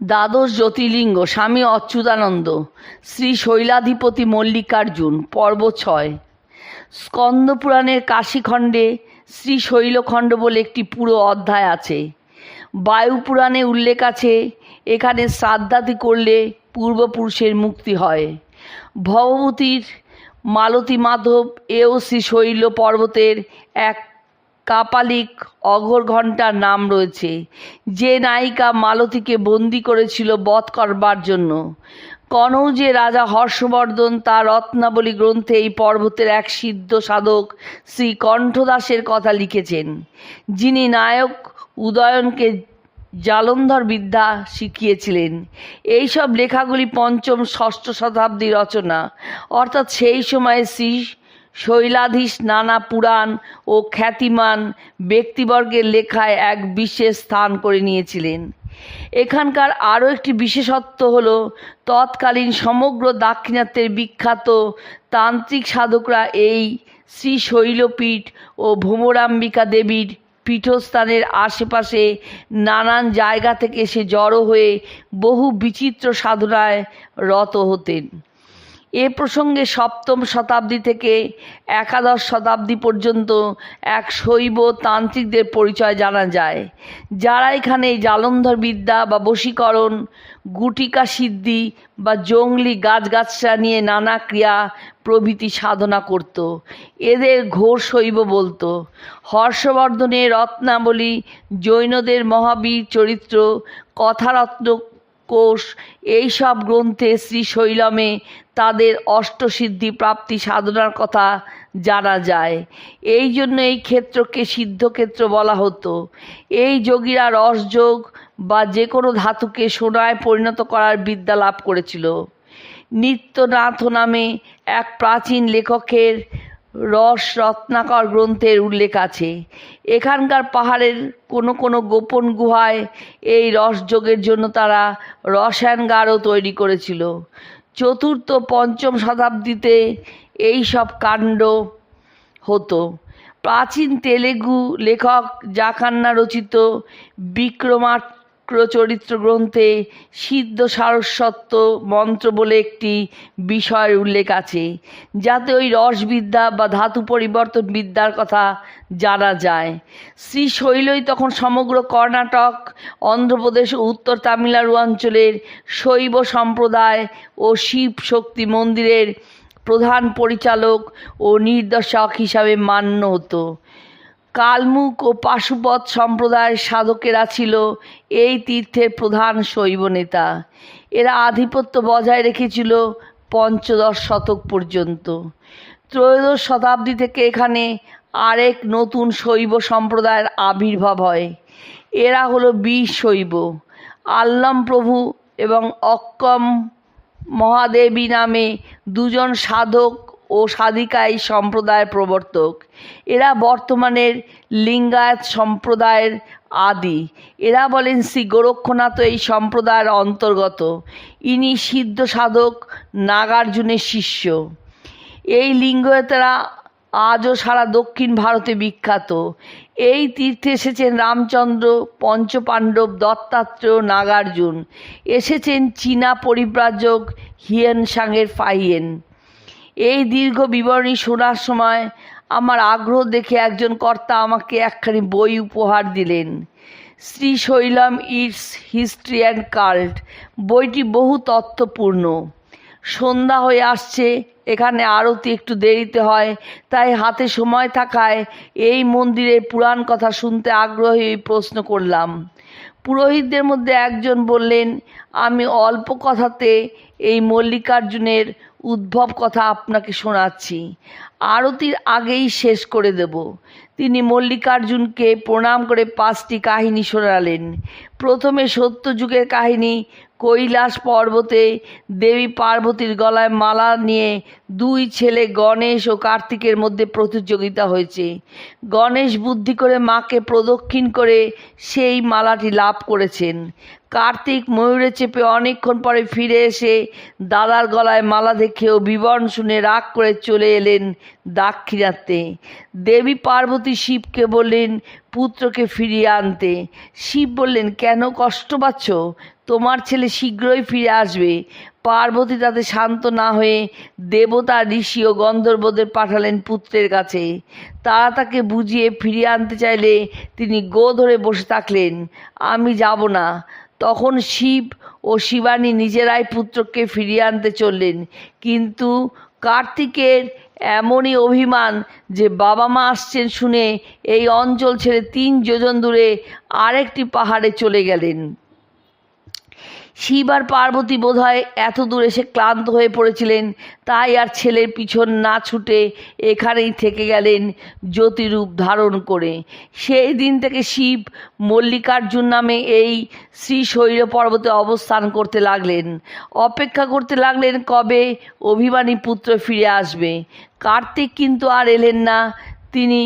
দ্বাদশ জ্যোতির্লিঙ্গ, স্বামী অচ্যুতানন্দ, শ্রী শৈলাধিপতি মল্লিকার্জুন, পর্ব ছয়। স্কন্দপুরাণের কাশীখণ্ডে শ্রী শৈলখণ্ড বলে একটি পুরো অধ্যায় আছে। বায়ুপুরাণে উল্লেখ আছে, এখানে শ্রাদ্ধাদি করলে পূর্বপুরুষের মুক্তি হয়। ভবভূতির মালতী মাধব এও শ্রী শৈল পর্বতের এক কাপালিক অঘোর ঘণ্টার নাম রয়েছে। যে নায়িকা মালতীকে বন্দি করেছিল বধ করবার জন্য। কনৌজে রাজা হর্ষবর্ধন, তার রত্নাবলী গ্রন্থে এই পর্বতের এক সিদ্ধ সাধক শ্রী কণ্ঠদাসের কথা লিখেছেন। যিনি নায়ক উদয়নকে জালন্ধর বিদ্যা শিখিয়েছিলেন। এইসব লেখাগুলি পঞ্চম ষষ্ঠ শতাব্দী রচনা। অর্থাৎ সেই সময়ে শ্রী শৈলাধীশ নানা পুরাণ ও খ্যাতিমান ব্যক্তিবর্গের লেখায় এক বিশেষ স্থান করে নিয়েছিলেন। এখানকার আরও একটি বিশেষত্ব হল, তৎকালীন সমগ্র দাক্ষিণাত্যের বিখ্যাত তান্ত্রিক সাধকরা এই শ্রী শৈলপীঠ ও ভ্রমরাম্বিকা দেবীর পীঠস্থানের আশেপাশে নানান জায়গা থেকে এসে জড়ো হয়ে বহু বিচিত্র সাধনায় রত হতেন। এ প্রসঙ্গে সপ্তম শতাব্দী থেকে একাদশ শতাব্দী পর্যন্ত এক শৈব তান্ত্রিকদের পরিচয় জানা যায়। যারা এখানে জালন্ধর বিদ্যা বা বশীকরণ, গুটিকা সিদ্ধি বা জঙ্গলি গাছগাছরা নিয়ে নানা ক্রিয়া প্রভৃতি সাধনা করত। এদের ঘোর শৈব বলতো। হর্ষবর্ধনের রত্নাবলী, জৈনদের মহাবীর চরিত্র, কথারত্ন কোষ এইসব গ্রন্থে শ্রী শৈলমে তাদের অষ্টসিদ্ধি প্রাপ্তি সাধনার কথা জানা যায়। এই জন্য এই ক্ষেত্রকে সিদ্ধক্ষেত্র বলা হতো। এই যোগীরা রসযোগ বা যে কোনো ধাতুকে সোনায় পরিণত করার বিদ্যা লাভ করেছিল। নিত্যনাথ নামে এক প্রাচীন লেখকের রস রত্নাকর গ্রন্থের উল্লেখ আছে। এখানকার পাহাড়ের কোনো কোনো গোপন গুহায় এই রসযোগের জন্য তারা রসায়নগারও তৈরি করেছিল। চতুর্থ, পঞ্চম শতাব্দীতে এই সব কাণ্ড হতো। প্রাচীন তেলেগু লেখক জাকান্না রচিত বিক্রমার্ক চরিত্র গ্রন্থে সিদ্ধ সারস্বত্ব মন্ত্র বলে একটি বিষয়ের উল্লেখ আছে, যাতে ওই রসবিদ্যা বা ধাতু পরিবর্তন বিদ্যার কথা জানা যায়। শ্রী শৈলই তখন সমগ্র কর্ণাটক, অন্ধ্রপ্রদেশ ও উত্তর তামিলনাড়ু অঞ্চলের শৈব সম্প্রদায় ও শিব শক্তি মন্দিরের প্রধান পরিচালক ও নির্দেশক হিসাবে মান্য হতো। কালমুক ও পাশুপথ সম্প্রদায়ের সাধকেরা ছিল এই তীর্থের প্রধান শৈব নেতা। এরা আধিপত্য বজায় রেখেছিল পঞ্চদশ শতক পর্যন্ত। ত্রয়োদশ শতাব্দী থেকে এখানে আরেক নতুন শৈব সম্প্রদায়ের আবির্ভাব হয়। এরা হলো বীর শৈব। আল্লাম প্রভু এবং অক্কম মহাদেবী নামে দুজন সাধক ও সাধিকা এই সম্প্রদায়ের প্রবর্তক। এরা বর্তমানের লিঙ্গায়ত সম্প্রদায়ের আদি। এরা বলেন শ্রী গোরক্ষনাথ এই সম্প্রদায়ের অন্তর্গত। ইনি সিদ্ধ সাধক নাগার্জুনের শিষ্য। এই লিঙ্গায়তেরা আজও সারা দক্ষিণ ভারতে বিখ্যাত। এই তীর্থে এসেছেন রামচন্দ্র, পঞ্চপাণ্ডব, দত্তাত্রেয় নাগার্জুন। এসেছেন চীনা পরিব্রাজক হিয়েন সাংয়ের ফাইয়েন এই দীর্ঘ বিবরণী শোনার সময় আমার আগ্রহ দেখে একজন কর্তা আমাকে একখানি বই উপহার দিলেন। Srisailam its history and cult. বইটি বহু তত্ত্বপূর্ণ। সন্ধ্যা হয়ে আসছে, এখানে আরতি একটু দেরিতে হয়, তাই হাতে সময় থাকায় এই মন্দিরের পুরাণ কথা শুনতে আগ্রহী প্রশ্ন করলাম। পুরোহিতদের মধ্যে একজন বললেন, আমি অল্প কথাতে এই মল্লিকার্জুনের উদ্ভব কথা আপনাকে শোনাচ্ছি। আরতির আগেই শেষ করে দেব। তিনি মল্লিকার্জুনকে প্রণাম করে পাঁচটি কাহিনী শোনালেন। প্রথমে সত্যযুগের কাহিনী, কৈলাস পর্বতে দেবী পার্বতীর গলায় মালা নিয়ে দুই ছেলে গণেশ ও কার্তিকের মধ্যে প্রতিযোগিতা হয়েছে। গণেশ বুদ্ধি করে মাকে প্রদক্ষিণ করে সেই মালাটি লাভ করেছেন। কার্তিক ময়ূরে চেপে অনেকক্ষণ পরে ফিরে এসে দাদার গলায় মালা দেখেও বিবরণ শুনে রাগ করে চলে এলেন দাক্ষিণাত্যে। দেবী পার্বতী শিবকে বললেন পুত্রকে ফিরিয়ে আনতে, শিব বললেন, কেন কষ্ট পাচ্ছ? তোমার ছেলে শীঘ্রই ফিরে আসবে। পার্বতী তাতে শান্ত না হয়ে দেবতা, ঋষি ও গন্ধর্বদের পাঠালেন পুত্রের কাছে। তারা তাকে বুঝিয়ে ফিরিয়ে আনতে চাইলে তিনি গো ধরে বসে থাকলেন, আমি যাব না। তখন শিব ও শিবানী নিজেরাই পুত্রকে ফিরিয়ে আনতে চললেন। কিন্তু কার্তিকের এমনই অভিমান যে বাবা মা আসছেন শুনে এই অঞ্চল ছেড়ে তিন যোজন দূরে আরেকটি পাহাড়ে চলে গেলেন। শিব আর পার্বতী বোধহয় এত দূর এসে ক্লান্ত হয়ে পড়েছিলেন, তাই আর ছেলের পিছন না ছুটে এখানেই থেকে গেলেন জ্যোতিরূপ ধারণ করে। সেই দিন থেকে শিব মল্লিকার্জুন নামে এই শ্রীশৈল পর্বতে অবস্থান করতে লাগলেন। অপেক্ষা করতে লাগলেন কবে অভিমানী পুত্র ফিরে আসবে। কার্তিক কিন্তু আর এলেন না। তিনি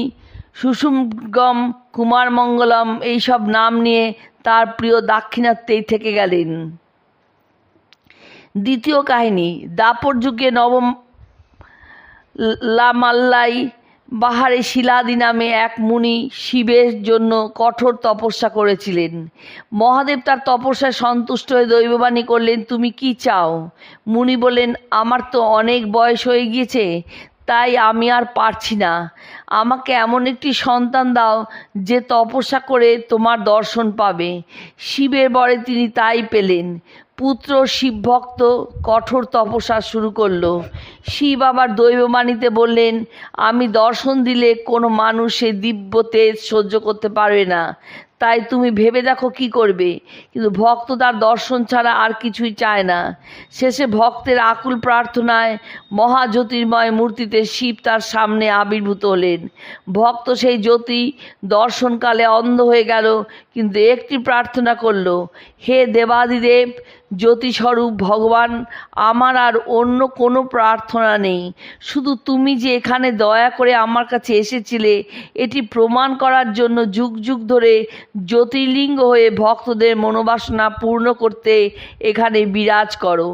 সুষুমগম, কুমারমঙ্গলম, এইসব নাম নিয়ে তার প্রিয় দাক্ষিণাত্যেই থেকে গেলেন। দ্বিতীয় কাহিনী, দাপর যুগে নবম লামাল্লাই বাহারে শিলাদি নামে এক মুনি শিবের জন্য কঠোর তপস্যা করেছিলেন। মহাদেব তার তপস্যায় সন্তুষ্ট হয়ে দৈববাণী করলেন, তুমি কি চাও? মুনি বললেন, আমার তো অনেক বয়স হয়ে গিয়েছে, তাই আমি আর পারছি না। আমাকে এমন একটি সন্তান দাও যে তপস্যা করে তোমার দর্শন পাবে। শিবের বরে তিনি তাই পেলেন। পুত্র শিবভক্ত কঠোর তপস্যা শুরু করল। শিব আবার দৈববাণীতে বললেন, আমি দর্শন দিলে কোনো মানুষ সেই দিব্য তেজ সহ্য করতে পারবে না। তাই তুমি ভেবে দেখো কি করবে। কিন্তু ভক্ত তার দর্শন ছাড়া আর কিছুই চায় না। শেষে ভক্তের আকুল প্রার্থনায় মহাজ্যোতির্ময় মূর্তিতে শিব তার সামনে আবির্ভূত হলেন। ভক্ত সেই জ্যোতি দর্শনকালে অন্ধ হয়ে গেল, কিন্তু একটি প্রার্থনা করল, হে দেবাদিদেব, জ্যোতিস্বরূপ ভগবান, আমার আর অন্য কোনো প্রার্থনা নেই। শুধু তুমি যে এখানে দয়া করে আমার কাছে এসেছিলে, এটি প্রমাণ করার জন্য যুগ যুগ ধরে জ্যোতির্লিঙ্গ হয়ে ভক্তদের মনোবাসনা পূর্ণ করতে এখানে বিরাজ করো।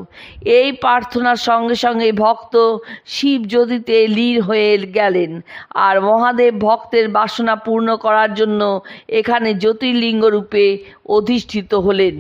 এই প্রার্থনার সঙ্গে সঙ্গে ভক্ত শিব জ্যোতিতে লীন হয়ে গেলেন আর মহাদেব ভক্তের বাসনা পূর্ণ করার জন্য এখানে জ্যোতির্লিঙ্গ রূপে অধিষ্ঠিত হলেন।